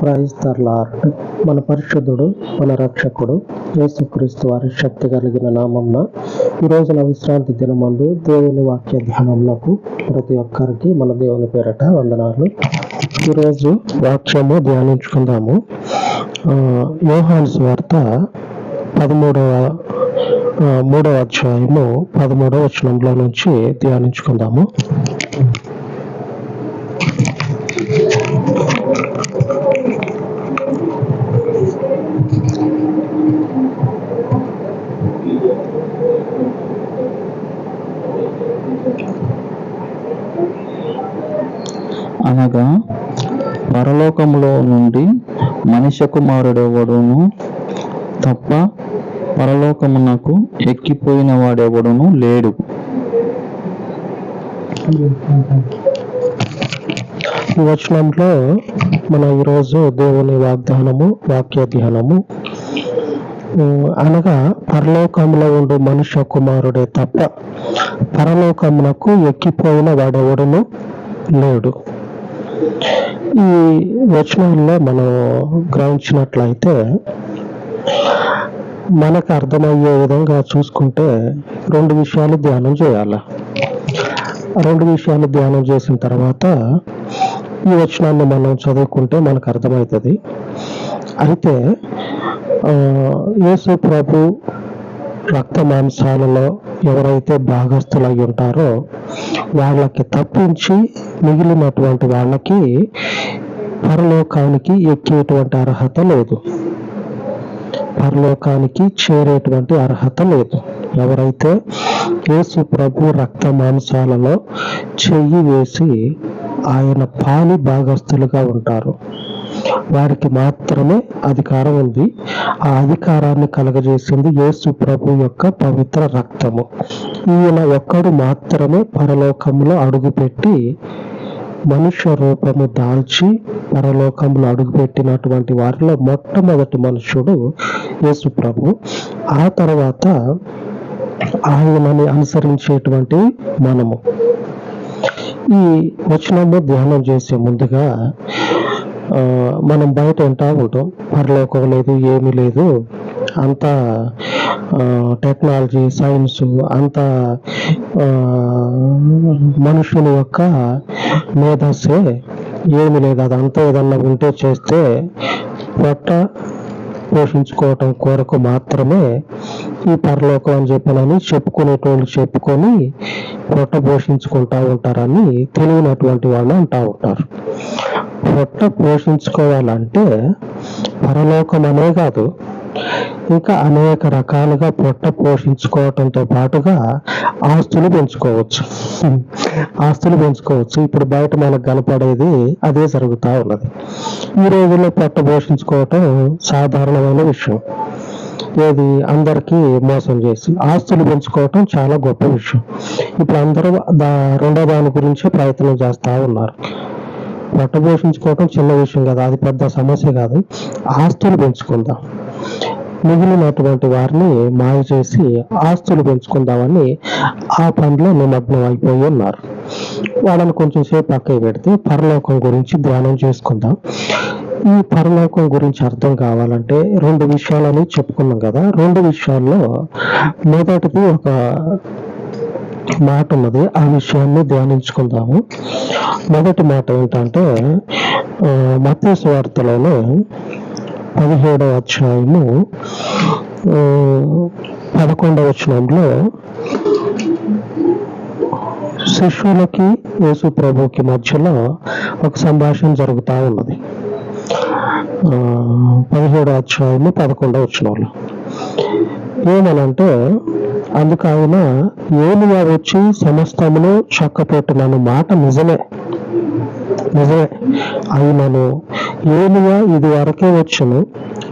Praise the lord మన పరిశుద్ధుడు మన రక్షకుడు యేసుక్రీస్తు వారి శక్తి కలిగిన నామంన ఈ రోజున విశ్రాంతి దినమందు దేవుని వాక్య ధ్యానంలోకి ప్రతి ఒక్కరికి మన దేవుని పేరట వందనాలు. ఈరోజు వాక్యము ధ్యానించుకుందాము. యోహాన్స్ వార్త పదమూడవ మూడవ అధ్యాయము పదమూడవ వచనంలో నుంచి ధ్యానించుకుందాము. అనగా పరలోకములో నుండి మనిషి కుమారుడెవడును తప్ప పరలోకమునకు ఎక్కిపోయిన వాడెవడును లేడు. ఈ వచనంలో మన ఈరోజు దేవుని వాగ్దానము వాక్య ధ్యానము అనగా పరలోకంలో ఉండు మనుష్య కుమారుడే తప్ప పరలోకమునకు ఎక్కిపోయిన వాడెవడును లేడు. ఈ వచనంలో మనం గ్రహించినట్లయితే మనకు అర్థమయ్యే విధంగా చూసుకుంటే రెండు విషయాలు ధ్యానం చేయాలి. రెండు విషయాలు ధ్యానం చేసిన తర్వాత ఈ వచనాన్ని మనం చదువుకుంటే మనకు అర్థమవుతుంది. అయితే యేసు ప్రభు రక్త మాంసాలలో ఎవరైతే భాగస్థులై ఉంటారో వాళ్ళకి తప్పించి మిగిలినటువంటి వాళ్ళకి పరలోకానికి ఎక్కేటువంటి అర్హత లేదు. పరలోకానికి చేరేటువంటి అర్హత లేదు. ఎవరైతే యేసు ప్రభు రక్త మాంసాలలో చెయ్యి వేసి ఆయన పాలి భాగస్థులుగా ఉంటారు వారికి మాత్రమే అధికారం ఉంది. ఆ అధికారాన్ని కలగజేసింది యేసు ప్రభు యొక్క పవిత్ర రక్తము. ఈయన ఒక్కడు మాత్రమే పరలోకంలో అడుగుపెట్టి మనుష్య రూపము దాల్చి పరలోకంలో అడుగుపెట్టినటువంటి వారిలో మొట్టమొదటి మనుషుడు యేసు ప్రభు. ఆ తర్వాత ఆయనని అనుసరించేటువంటి మనము. ఈ వచనము ధ్యానం చేసే ముందుగా మనం బయట ఉంటా ఉంటాం. పరలోకం లేదు ఏమీ లేదు. అంతా టెక్నాలజీ సైన్స్ అంతా మనుషుని యొక్క మేధస్సే. ఏమి లేదు. అదంతా ఏదన్నా ఉంటే చేస్తే పొట్ట పోషించుకోవటం కొరకు మాత్రమే ఈ పరలోకం అని చెప్పనని చెప్పుకునేటోళ్ళు చెప్పుకొని పొట్ట పోషించుకుంటా ఉంటారని తెలియనటువంటి వాళ్ళు అంటా ఉంటారు. పొట్ట పోషించుకోవాలంటే పరలోకం అనే కాదు. ఇంకా అనేక రకాలుగా పొట్ట పోషించుకోవటంతో పాటుగా ఆస్తులు పెంచుకోవచ్చు. ఆస్తులు పెంచుకోవచ్చు. ఇప్పుడు బయట మనకు కనపడేది అదే జరుగుతూ ఉన్నది. ఈ రోజుల్లో పొట్ట పోషించుకోవటం సాధారణమైన విషయం. ఏది? అందరికీ మోసం చేసి ఆస్తులు పెంచుకోవటం చాలా గొప్ప విషయం. ఇప్పుడు అందరూ దా రెండో దాని గురించే ప్రయత్నం చేస్తూ ఉన్నారు. పొట్ట పోషించుకోవటం చిన్న విషయం కదా. అది పెద్ద సమస్య కాదు. ఆస్తులు పెంచుకుందాం. మిగిలినటువంటి వారిని మాయ చేసి ఆస్తులు పెంచుకుందామని ఆ పనిలో నిమగ్నం అయిపోయి ఉన్నారు. వాళ్ళని కొంచెం సేపు పక్కకి పెడితే పరలోకం గురించి ధ్యానం చేసుకుందాం. ఈ పరలోకం గురించి అర్థం కావాలంటే రెండు విషయాలని చెప్పుకున్నాం కదా. రెండు విషయాల్లో మొదటిది ఒక మాట ఉన్నది. ఆ విషయాన్ని ధ్యానించుకుందాము. మొదటి మాట ఏంటంటే మత్స్య వార్తలోనే పదిహేడవ అధ్యాయము పదకొండవ వచనంలో శిష్యులకి యేసు ప్రభుకి మధ్యలో ఒక సంభాషణ జరుగుతూ ఉన్నది. ఆ, పదిహేడవ అధ్యాయము పదకొండవ వచనంలో. ఏమనంటే అందుకు ఆయన ఏలియా వచ్చి సమస్తమును చక్కపెట్టినను మాట నిజమే. నిజమే. అయినను ఏలియా ఇది వరకే వచ్చును.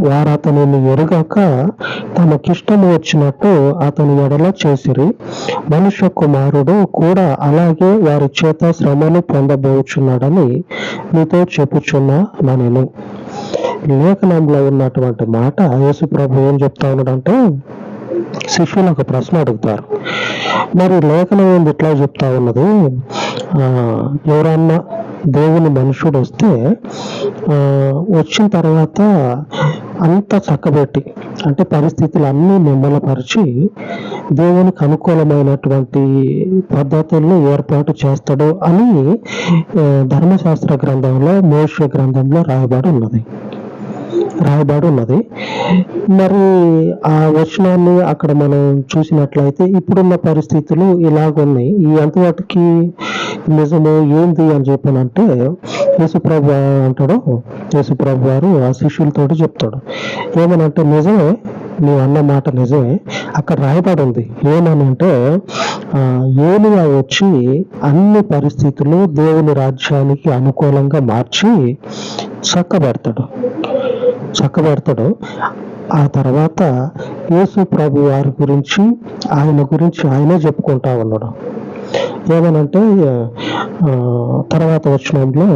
వారు అతనిని ఎరగక తమకిష్టము వచ్చినట్టు అతని ఎడల చేసిరి. మనుష్య కుమారుడు కూడా అలాగే వారి చేత శ్రమను పొందబోచున్నాడని మీతో చెప్పుచున్నా మనను. లేఖనంలో ఉన్నటువంటి మాట యేసు ప్రభు ఏం చెప్తా ఉన్నాడంటే శిష్యులు ఒక ప్రశ్న అడుగుతారు. మరి లేఖనం ఏంది ఇట్లా చెప్తా ఉన్నది? ఎవరన్నా దేవుని మనుషుడు వస్తే ఆ, వచ్చిన తర్వాత అంతా చక్కబెట్టి అంటే పరిస్థితులు అన్నీ నిమ్మలపరిచి దేవునికి అనుకూలమైనటువంటి పద్ధతులను ఏర్పాటు చేస్తాడు అని ధర్మశాస్త్ర గ్రంథంలో మోక్ష గ్రంథంలో రాయబడి ఉన్నది. రాయబడి ఉన్నది. మరి ఆ వచనాన్ని అక్కడ మనం చూసినట్లయితే ఇప్పుడున్న పరిస్థితులు ఇలాగున్నాయి. ఈ ఎంతవాటికి నిజము ఏంది అని చెప్పానంటే యేసుప్రభు అంటాడు. యేసుప్రభు వారు ఆ శిష్యులతోటి చెప్తాడు. ఏమనంటే నిజమే నీవు అన్న మాట నిజమే అక్కడ రాయబడి ఉంది. ఏమని అంటే ఏలియా వచ్చి అన్ని పరిస్థితులు దేవుని రాజ్యానికి అనుకూలంగా మార్చి చక్కబెడతాడు. చక్కబెడతాడో. ఆ తర్వాత యేసు ప్రభు వారి గురించి ఆయన గురించి ఆయనే చెప్పుకుంటా ఉన్నాడు. ఏమనంటే తర్వాత వచ్చినంలో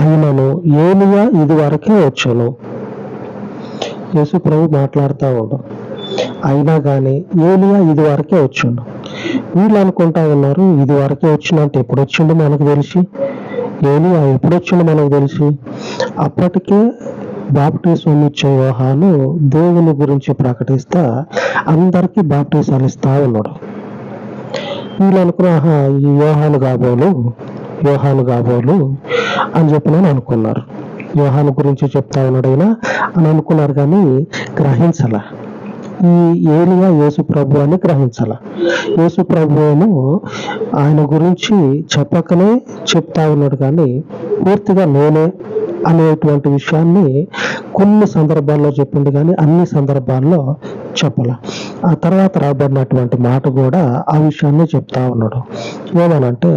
ఆయనను ఏలియా ఇది వరకే వచ్చాను. యేసు ప్రభు మాట్లాడుతూ ఉండు అయినా కానీ ఏలియా ఇది వరకే వచ్చిండు. వీళ్ళు అనుకుంటా ఉన్నారు ఇది వరకే వచ్చిందంటే ఎప్పుడు వచ్చిండు మనకు తెలిసి? ఏలియా ఎప్పుడు వచ్చిండు మనకు తెలిసి? అప్పటికే బాప్టిజం ఇచ్చే యోహాను దేవుని గురించి ప్రకటిస్తా అందరికీ బాప్టిజాలు ఇస్తా ఉన్నాడు. వీళ్ళు అనుకున్నా "ఆహా, ఈ యోహాను కాబోలు యోహాను కాబోలు అని చెప్పి నేను అనుకున్నారు. యోహాను గురించి చెప్తా ఉన్నాడైనా అని అనుకున్నారు కానీ గ్రహించలా. ఈ ఏలియా యేసు ప్రభు అని గ్రహించాల. యేసు ప్రభువును ఆయన గురించి చెప్పకనే చెప్తా ఉన్నాడు కానీ పూర్తిగా నేనే అనేటువంటి విషయాన్ని కొన్ని సందర్భాల్లో చెప్పింది కానీ అన్ని సందర్భాల్లో చెప్పాల. ఆ తర్వాత రాబడినటువంటి మాట కూడా ఆ విషయాన్ని చెప్తా ఉన్నాడు. ఏమనంటే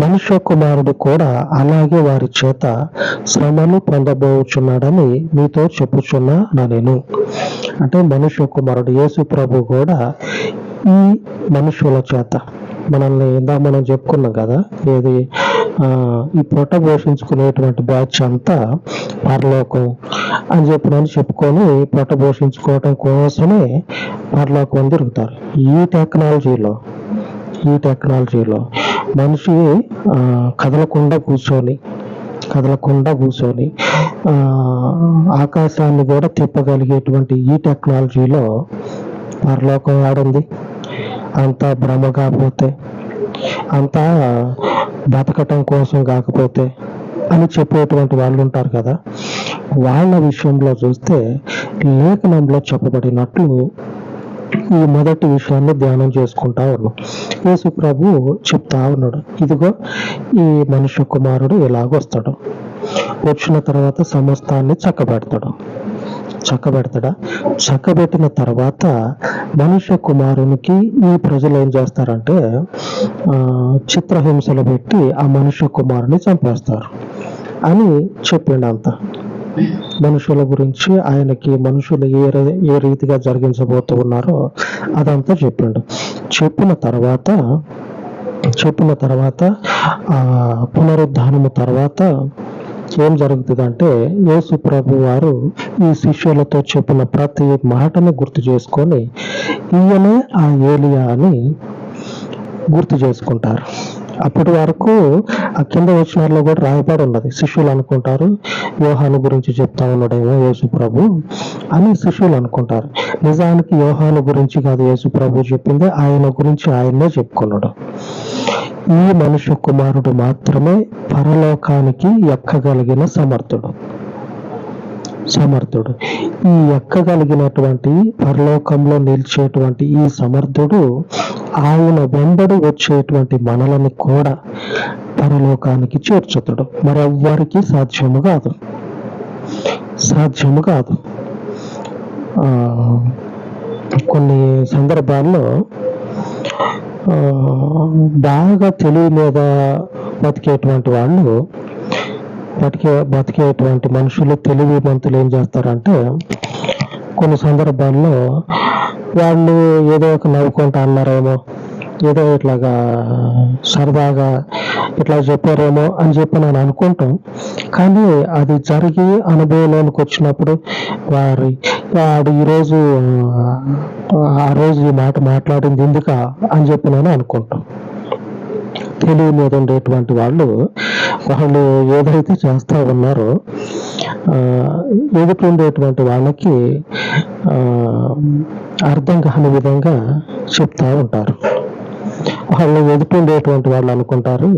మనుష్య కుమారుడు కూడా అలాగే వారి చేత శ్రమను పొందబోచున్నాడని మీతో చెప్పుచున్నా నేను. అంటే మనుష్య కుమారుడు యేసు ప్రభు కూడా ఈ మనుషుల చేత. మనల్ని ఇందా మనం చెప్పుకున్నాం కదా ఏది ఆ, ఈ పొట్ట పోషించుకునేటువంటి బ్యాచ్ అంతా పరలోకం అని చెప్పి చెప్పుకొని పొట్ట పోషించుకోవటం కోసమే పరలోకం తిరుగుతారు. ఈ టెక్నాలజీలో ఈ టెక్నాలజీలో మనిషి కదలకుండా కూర్చొని కదలకుండా కూర్చొని ఆకాశాన్ని కూడా తిప్పగలిగేటువంటి ఈ టెక్నాలజీలో పరలోకం ఆడుంది. అంతా భ్రమ కాకపోతే అంతా బతకటం కోసం కాకపోతే అని చెప్పేటువంటి వాళ్ళు ఉంటారు కదా. వాళ్ళ విషయంలో చూస్తే లేఖనంలో చెప్పబడినట్లు ఈ మొదటి విషయాన్ని ధ్యానం చేసుకుంటా ఉన్నాం. యేసు ప్రభు చెప్తా ఉన్నాడు ఇదిగో ఈ మనుష్య కుమారుడు ఇలాగొస్తాడు వచ్చిన తర్వాత సమస్తాన్ని చక్కబెడతాడు. చక్కబెడతాడా? చక్కబెట్టిన తర్వాత మనుష్య కుమారునికి ఈ ప్రజలు ఏం చేస్తారంటే ఆ, చిత్రహింసలు పెట్టి ఆ మనుష్య కుమారుని చంపేస్తారు అని చెప్పిండు మనుషుల గురించి ఆయనకి మనుషులు ఏ ఏ రీతిగా జరిగించబోతూ ఉన్నారో అదంతా చెప్పిండు. చెప్పిన తర్వాత చెప్పిన తర్వాత ఆ పునరుద్ధానము తర్వాత ఏం జరుగుతుందంటే యేసు ప్రభు వారు ఈ శిష్యులతో చెప్పిన ప్రతి మాటను గుర్తు చేసుకొని ఈయనే ఆ ఏలియా అని గుర్తు చేసుకుంటారు. అప్పటి వరకు ఆ కింద వచ్చినారులో కూడా రాయబడి ఉన్నది. శిష్యులు అనుకుంటారు యోహాను గురించి చెప్తా ఉన్నాడేమో యేసు ప్రభు అని శిష్యులు అనుకుంటారు. నిజానికి యోహాను గురించి కాదు యేసు ప్రభు చెప్పింది ఆయన గురించి ఆయనే చెప్పుకున్నాడు. ఈ మనుష్య కుమారుడు మాత్రమే పరలోకానికి ఎక్కగలిగిన సమర్థుడు. సమర్థుడు. ఈ ఎక్కగలిగినటువంటి పరలోకంలో నిలిచేటువంటి ఈ సమర్థుడు ఆయన వెంబడి వచ్చేటువంటి మనలని కూడా పరలోకానికి చేర్చుతాడు. మరెవ్వరికి సాధ్యము కాదు. సాధ్యము కాదు. కొన్ని సందర్భాల్లో బాగా తెలివి మీద బతికేటువంటి వాళ్ళు బతికే బతికేటువంటి మనుషులు తెలివిమంతులు ఏం చేస్తారంటే కొన్ని సందర్భాల్లో వాళ్ళు ఏదో ఒక నవ్వుకుంటా అన్నారేమో ఏదో ఇట్లాగా సరదాగా ఇట్లా చెప్పారేమో అని చెప్పి నేను అనుకుంటాం. కానీ అది జరిగి అనుభవంలోనికి వచ్చినప్పుడు వారి వాడు ఈరోజు ఆ, ఆ రోజు ఈ మాట మాట్లాడింది ఎందుక అని చెప్పి నేను అనుకుంటాం. తెలివి మీద ఉండేటువంటి వాళ్ళు వాళ్ళు ఏదైతే చేస్తూ ఉన్నారో ఆ, ఎదుటి ఉండేటువంటి వాళ్ళకి ఆ, అర్థం కాని విధంగా చెప్తా ఉంటారు. వాళ్ళు ఎదుటి ఉండేటువంటి వాళ్ళు అనుకుంటారు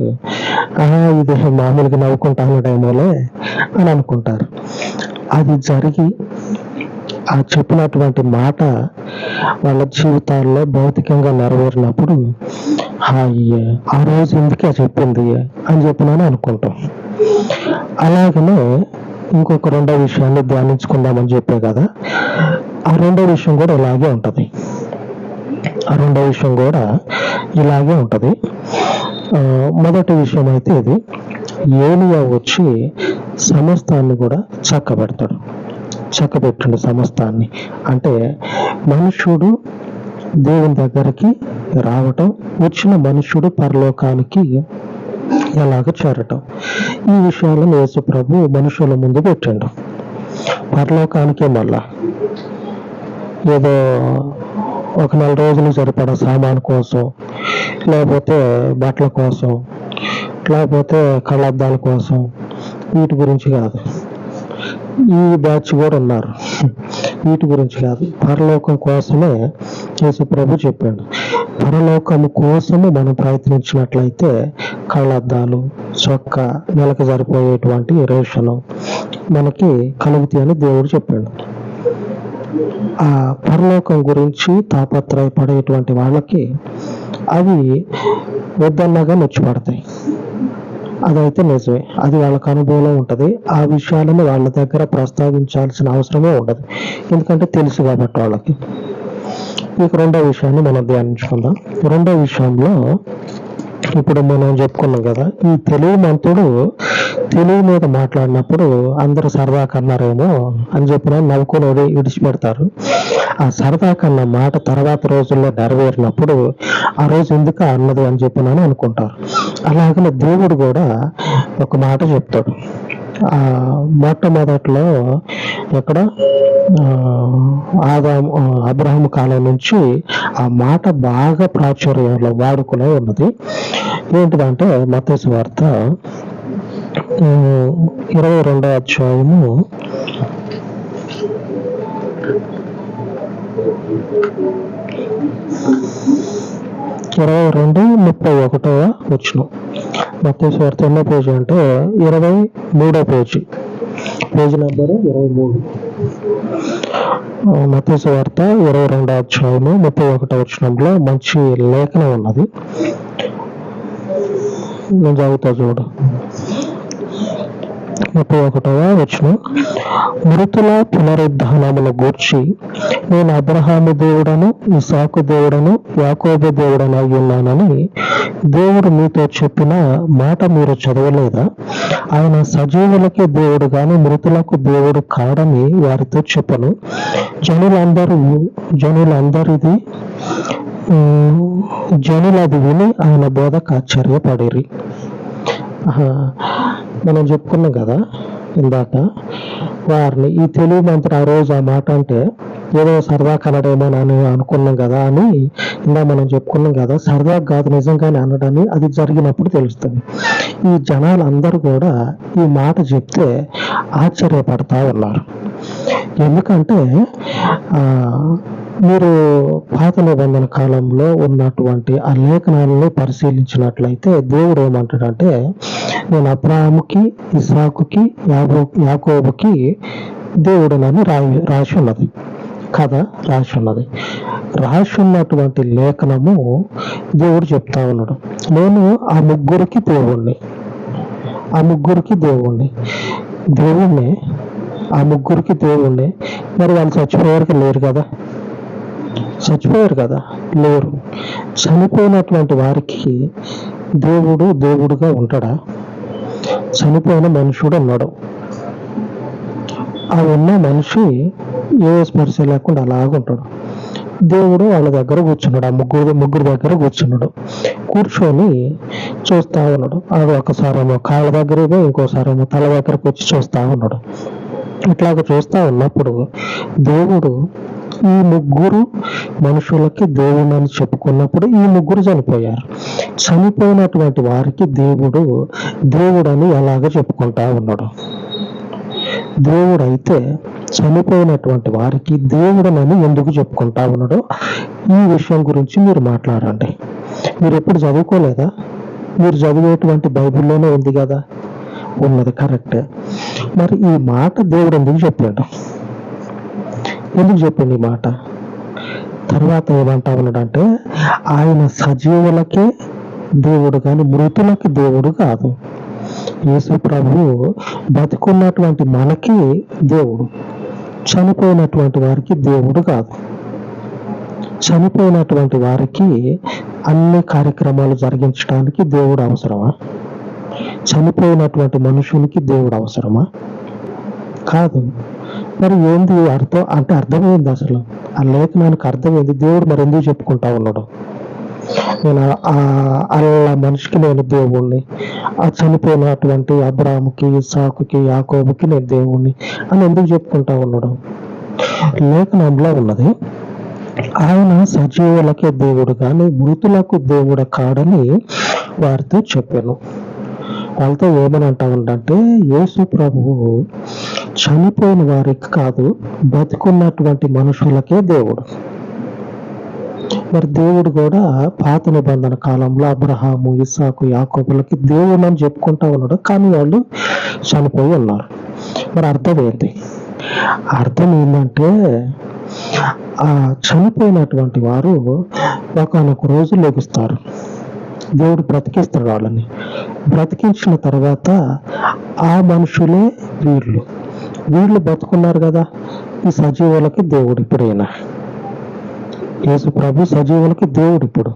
ఇది మామూలుగా నవ్వుకుంటాను డేమోలే అని అనుకుంటారు. అది జరిగి ఆ చెప్పినటువంటి మాట వాళ్ళ జీవితాల్లో భౌతికంగా నెరవేరినప్పుడు "అయ్యే, ఆ రోజు ఎందుకే చెప్పింది అని చెప్పినాను అనుకుంటాం. అలాగనే ఇంకొక రెండో విషయాన్ని ధ్యానించుకుందామని చెప్పే కదా ఆ రెండో విషయం కూడా ఇలాగే ఉంటది. ఆ రెండో విషయం కూడా ఇలాగే ఉంటది. ఆ, మొదటి విషయం అయితే ఇది ఏలియా వచ్చి సమస్తాన్ని కూడా చక్కబెడతాడు. చక్కబెట్టండి సమస్తాన్ని. అంటే మనుష్యుడు దేవుని దగ్గరికి రావటం వచ్చిన మనుష్యుడు పరలోకానికి ఎలాగ చేరటం. ఈ విషయాలను యేసు ప్రభు మనుషుల ముందు పెట్టండు. పరలోకానికే మళ్ళా. ఏదో ఒక నెల రోజులు సరిపడా సామాన్ కోసం లేకపోతే బట్టల కోసం లేకపోతే కళ్ళద్దాల కోసం వీటి గురించి కాదు. ఈ బ్యాచ్ కూడా ఉన్నారు. వీటి గురించి కాదు. పరలోకం కోసమే యేసు ప్రభు చెప్పాడు. పరలోకము కోసము మనం ప్రయత్నించినట్లయితే కళ్ళద్దాలు చొక్క నెలకు సరిపోయేటువంటి రేషను మనకి కలుగుతాయి అని దేవుడు చెప్పాడు. ఆ పరలోకం గురించి తాపత్రయపడేటువంటి వాళ్ళకి అవి వద్దన్నగా మెచ్చుపడతాయి. అదైతే నిజమే. అది వాళ్ళకు అనుభవంలో ఉంటుంది. ఆ విషయాలను వాళ్ళ దగ్గర ప్రస్తావించాల్సిన అవసరమే ఉండదు. ఎందుకంటే తెలుసు కాబట్టి వాళ్ళకి. రెండో విషయాన్ని మనం ధ్యానించుకుందాం. రెండో విషయంలో ఇప్పుడు మనం చెప్పుకున్నాం కదా ఈ తెలుగు మంతుడు తెలుగు మీద మాట్లాడినప్పుడు అందరూ సరదా కన్నారేమో అని చెప్పిన నవ్వుకొని విడిచిపెడతారు. ఆ సరదా కన్న మాట తర్వాత రోజుల్లో నెరవేరినప్పుడు ఆ రోజు ఎందుకు అన్నది అని చెప్పినాను అనుకుంటారు. అలాగనే దేవుడు కూడా ఒక మాట చెప్తాడు. మొట్టమొదట్లో ఇక్కడ ఆ, ఆదాము కాలం నుంచి ఆ మాట బాగా ప్రాచుర్యంలో వాడుకలో ఉన్నది. ఏంటిదంటే మతేసు వార్త ఇరవై రెండో అధ్యాయము. ఇరవై రెండు ముప్పై ఒకటవ వచ్చిన. మతేసు వార్త ఎన్నో పేజీ అంటే ఇరవై మూడో పేజీ. పేజీ నెంబర్ ఇరవై మూడు. మతేసు వార్త ఇరవై రెండో అధ్యాయము ముప్పై ఒకటో వచ్చినంలో మంచి లేఖనం ఉన్నది. నేను చదువుతా చూడు. ముప్పై ఒకటవ వచ్చిన మృతుల పునరుద్ధానమును గూర్చి నేను అబ్రహాము దేవుడను ఇసాకు దేవుడను యాకోబు దేవుడను అయి ఉన్నానని దేవుడు మీతో చెప్పిన మాట మీరు చదవలేదా? ఆయన సజీవులకే దేవుడు గాని మృతులకు దేవుడు కాడని వారితో చెప్పను. జనులందరూ జనులందరిది జనులది విని ఆయన బోధకు ఆశ్చర్యపడిరి. ఆహా, మనం చెప్పుకున్నాం కదా ఇందాక వారిని ఈ తెలుగు మంత్రి ఆ రోజు ఆ మాట అంటే ఏదో సరదా కనడేమో అని అనుకున్నాం కదా అని ఇందా మనం చెప్పుకున్నాం కదా సరదా కాదు నిజంగానే అనడాన్ని అది జరిగినప్పుడు తెలుస్తుంది. ఈ జనాలు అందరూ కూడా ఈ మాట చెప్తే ఆశ్చర్యపడతా ఉన్నారు. ఎందుకంటే మీరు పాత నిబంధన కాలంలో ఉన్నటువంటి ఆ లేఖనాలను పరిశీలించినట్లయితే దేవుడు ఏమంటాడంటే నేను అబ్రాహాముకి ఇసాకుకి యాబో యాకోబుకి దేవుడు నన్ను రాయి రాసి ఉన్నది కథ రాసి ఉన్నది రాసి ఉన్నటువంటి లేఖనము దేవుడు చెప్తా ఉన్నాడు. నేను ఆ ముగ్గురికి దేవుణ్ణి. ఆ ముగ్గురికి దేవుణ్ణి. దేవుణ్ణి? ఆ ముగ్గురికి దేవుణ్ణి? మరి వాళ్ళు చచ్చిపోయేవారికి లేరు కదా. చచ్చిపోయారు కదా లేరు చనిపోయినటువంటి వారికి దేవుడు దేవుడుగా ఉంటాడా? చనిపోయిన మనుషుడు ఉన్నాడు. ఆ ఉన్న మనిషి ఏ స్పర్శ లేకుండా అలాగుంటాడు దేవుడు వాళ్ళ దగ్గర కూర్చున్నాడు ఆ ముగ్గురు ముగ్గురు దగ్గర కూర్చున్నాడు. కూర్చొని చూస్తా ఉన్నాడు. అది ఒకసారేమో కాళ్ళ దగ్గరేమో ఇంకోసారేమో తల దగ్గరకు వచ్చి చూస్తా ఉన్నాడు. ఇట్లాగ చూస్తా ఉన్నప్పుడు దేవుడు ఈ ముగ్గురు మనుషులకి దేవుడు అని చెప్పుకున్నప్పుడు ఈ ముగ్గురు చనిపోయారు. చనిపోయినటువంటి వారికి దేవుడు దేవుడని ఎలాగ చెప్పుకుంటా ఉన్నాడు? దేవుడు అయితే చనిపోయినటువంటి వారికి దేవుడనని ఎందుకు చెప్పుకుంటా ఉన్నాడో? ఈ విషయం గురించి మీరు మాట్లాడండి. మీరు ఎప్పుడు చదువుకోలేదా? మీరు చదివేటువంటి బైబిల్లోనే ఉంది కదా? ఉన్నది కరెక్ట్. మరి ఈ మాట దేవుడు ఎందుకు చెప్పాడు? ఎందుకు చెప్పింది ఈ మాట? తర్వాత ఏమంటా ఉన్నాడంటే ఆయన సజీవులకే దేవుడు కానీ మృతులకి దేవుడు కాదు. యేసు ప్రభువు బతుకున్నటువంటి మనకి దేవుడు చనిపోయినటువంటి వారికి దేవుడు కాదు. చనిపోయినటువంటి వారికి అన్ని కార్యక్రమాలు జరిగించడానికి దేవుడు అవసరమా? చనిపోయినటువంటి మనుషునికి దేవుడు అవసరమా? కాదు. మరి ఏంది అర్థం? అంటే అర్థమైంది అసలు? ఆ లేఖనానికి అర్థమైంది. దేవుడు మరి ఎందుకు చెప్పుకుంటా ఉన్నాడు? నేను ఆ- అలా మనిషికి నేను దేవుణ్ణి. ఆ చనిపోయినటువంటి అబ్రాముకి సాకుకి యాకోబుకి నేను దేవుణ్ణి అని ఎందుకు చెప్పుకుంటా ఉన్నాడు? లేఖనంలో ఉన్నది ఆయన సజీవులకే దేవుడు కానీ మృతులకు దేవుడు కాడని వారితో చెప్పాను. వాళ్ళతో ఏమని అంటా ఉండంటే యేసు ప్రభువు చనిపోయిన వారికి కాదు బతుకున్నటువంటి మనుషులకే దేవుడు. మరి దేవుడు కూడా పాత నిబంధన కాలంలో అబ్రహాము ఇసాకు యాకోబులకి దేవుడు అని చెప్పుకుంటా ఉన్నాడు. కానీ వాళ్ళు చనిపోయి ఉన్నారు. మరి అర్థం ఏంటి? అర్థం ఏంటంటే ఆ చనిపోయినటువంటి వారు ఒకనొక రోజు లెగుస్తారు దేవుడు బ్రతికిస్తాడు వాళ్ళని. బ్రతికించిన తర్వాత ఆ మనుషులే వీళ్ళు. వీళ్ళు బతుకున్నారు కదా. ఈ సజీవులకి దేవుడు ఇప్పుడైనా యేసు ప్రభు సజీవులకి దేవుడు ఇప్పుడు.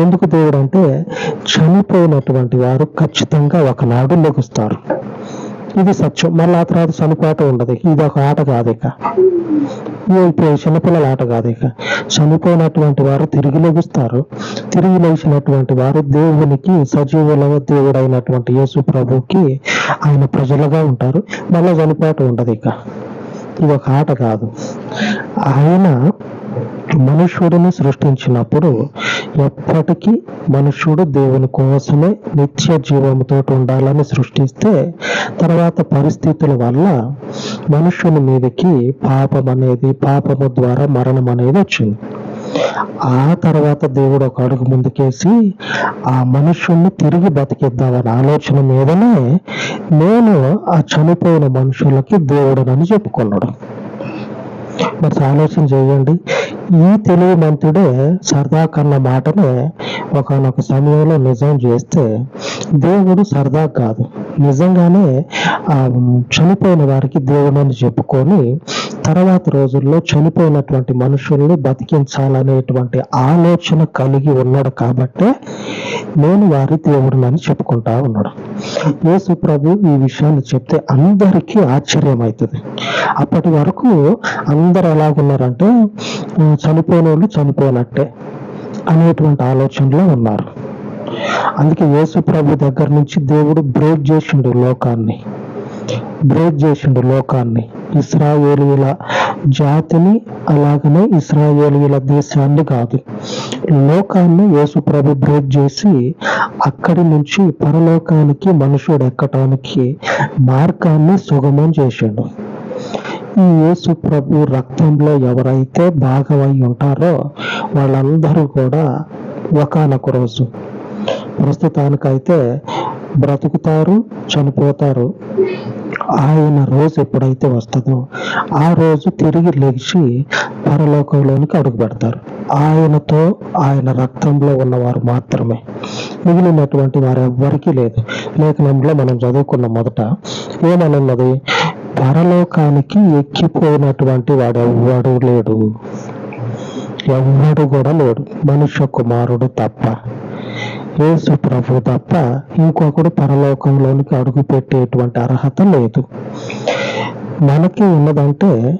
ఎందుకు దేవుడు అంటే చనిపోయినటువంటి వారు ఖచ్చితంగా ఒకనాడు లెగుస్తారు. ఇది సత్యం. మళ్ళీ ఆ తర్వాత చనిపోవటం ఉండదు. ఇది ఒక ఆట కాదు ఇక. ఇప్పుడు చిన్నపిల్లల ఆట కాదు ఇక. చనిపోయినటువంటి వారు తిరిగి లెగుస్తారు. తిరిగి లేచినటువంటి వారు దేవునికి సజీవుల దేవుడైనటువంటి యేసు ప్రభుకి ఆయన ప్రజలుగా ఉంటారు. మళ్ళీ చనిపోవటం ఉండదు ఇక. ఇది ఒక ఆట కాదు. ఆయన మనుష్యుడిని సృష్టించినప్పుడు ఎప్పటికీ మనుష్యుడు దేవుని కోసమే నిత్య జీవముతో ఉండాలని సృష్టిస్తే తర్వాత పరిస్థితుల వల్ల మనుష్యుని మీదకి పాపం అనేది పాపము ద్వారా మరణం అనేది వచ్చింది. ఆ తర్వాత దేవుడు ఒక అడుగు ముందుకేసి ఆ మనుషుల్ని తిరిగి బతికిద్దామని ఆలోచన మీదనే నేను ఆ చనిపోయిన మనుషులకి దేవుడనని చెప్పుకున్నాడు. మరి ఆలోచన చేయండి. ఈ తెలివి మంతుడే సరదా కన్న మాటనే ఒకనొక సమయంలో నిజం చేస్తే దేవుడు సరదా కాదు. నిజంగానే ఆ చనిపోయిన వారికి దేవుడు అని చెప్పుకొని తర్వాత రోజుల్లో చనిపోయినటువంటి మనుషుల్ని బతికించాలనేటువంటి ఆలోచన కలిగి ఉన్నాడు కాబట్టే నేను వారి దేవుడినని చెప్పుకుంటా ఉన్నాడు. యేసు ప్రభు ఈ విషయాన్ని చెప్తే అందరికీ ఆశ్చర్యం అవుతుంది అప్పటి వరకు అందరు ఎలాగున్నారంటే చనిపోయిన వాళ్ళు చనిపోయినట్టే అనేటువంటి ఆలోచనలో ఉన్నారు. అందుకే యేసు ప్రభు దగ్గర నుంచి దేవుడు బ్రేక్ చేసిండు లోకాన్ని. బ్రేక్ చేసిండు లోకాన్ని. ఇస్రాయేలీల జాతిని అలాగనే ఇస్రాయేలీల దేశాన్ని కాదు. లోకాన్ని యేసు ప్రభు బ్రేక్ చేసి అక్కడి నుంచి పరలోకానికి మనుషుడు ఎక్కటానికి మార్గాన్ని సుగమం చేసిండు. ఈ యేసు ప్రభు రక్తంలో ఎవరైతే భాగమై ఉంటారో వాళ్ళందరూ కూడా ఒకానొక రోజు. ప్రస్తుతానికైతే బ్రతుకుతారు చనిపోతారు. ఆయన రోజు ఎప్పుడైతే వస్తుందో ఆ రోజు తిరిగి లేచి పరలోకంలోనికి అడుగు పెడతారు ఆయనతో ఆయన రక్తంలో ఉన్నవారు మాత్రమే. మిగిలినటువంటి వారు ఎవ్వరికీ లేదు. లేఖనంలో మనం చదువుకున్న మొదట ఏమనున్నది? పరలోకానికి ఎక్కిపోయినటువంటి వాడు ఎవ్వడు లేడు. ఎవ్వడు కూడా లేడు. మనుష్య కుమారుడు తప్ప. యేసు ప్రభు తప్ప ఇంకొకడు పరలోకంలోనికి అడుగు పెట్టేటువంటి అర్హత లేదు. మనకి ఉన్నదంటే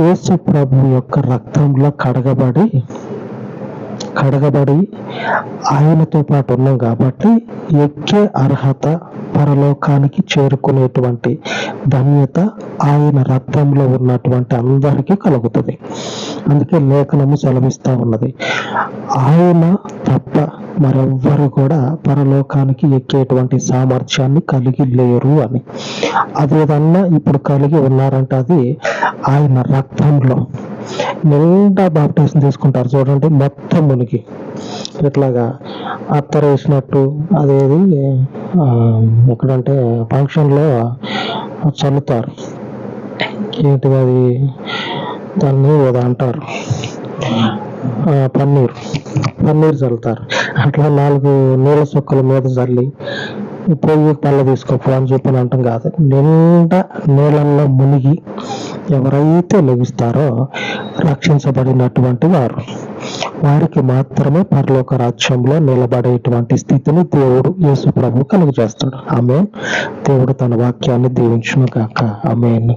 యేసు ప్రభు యొక్క రక్తంలో కడగబడి కడగబడి ఆయనతో పాటు ఉన్నాం కాబట్టి ఎక్కే అర్హత పరలోకానికి చేరుకునేటువంటి ధన్యత ఆయన రక్తంలో ఉన్నటువంటి అందరికీ కలుగుతుంది. అందుకే లేఖనము సెలవిస్తా ఉన్నది. ఆయన తప్ప మరెవ్వరు కూడా పరలోకానికి ఎక్కేటువంటి సామర్థ్యాన్ని కలిగి లేరు అని. అదేదన్నా ఇప్పుడు కలిగి ఉన్నారంటే అది ఆయన రక్తంలో నిండా బాప్టిజం తీసుకుంటారు. చూడండి మొత్తం మునిగి. ఇట్లాగా అత్తరు వేసినట్టు అదేది ఎక్కడంటే ఫంక్షన్లో చల్లుతారు. ఏంటిది అది? దాన్ని ఏదో అంటారు. పన్నీర్. పన్నీరు చల్లుతారు అట్లా నాలుగు నీళ్ళ సుక్కల మీద చల్లి పొయ్యి పళ్ళ తీసుకోపో అని చెప్పి అంటాం కాదు. నిండా నీళ్ళల్లో మునిగి ఎవరైతే లభిస్తారో రక్షించబడినటువంటి వారు. వారికి మాత్రమే పరలోక రాజ్యంలో నిలబడేటువంటి స్థితిని దేవుడు యేసు ప్రభు కలుగజేస్తాడు. ఆమె దేవుడు తన వాక్యాన్ని దీవించును కాక ఆమె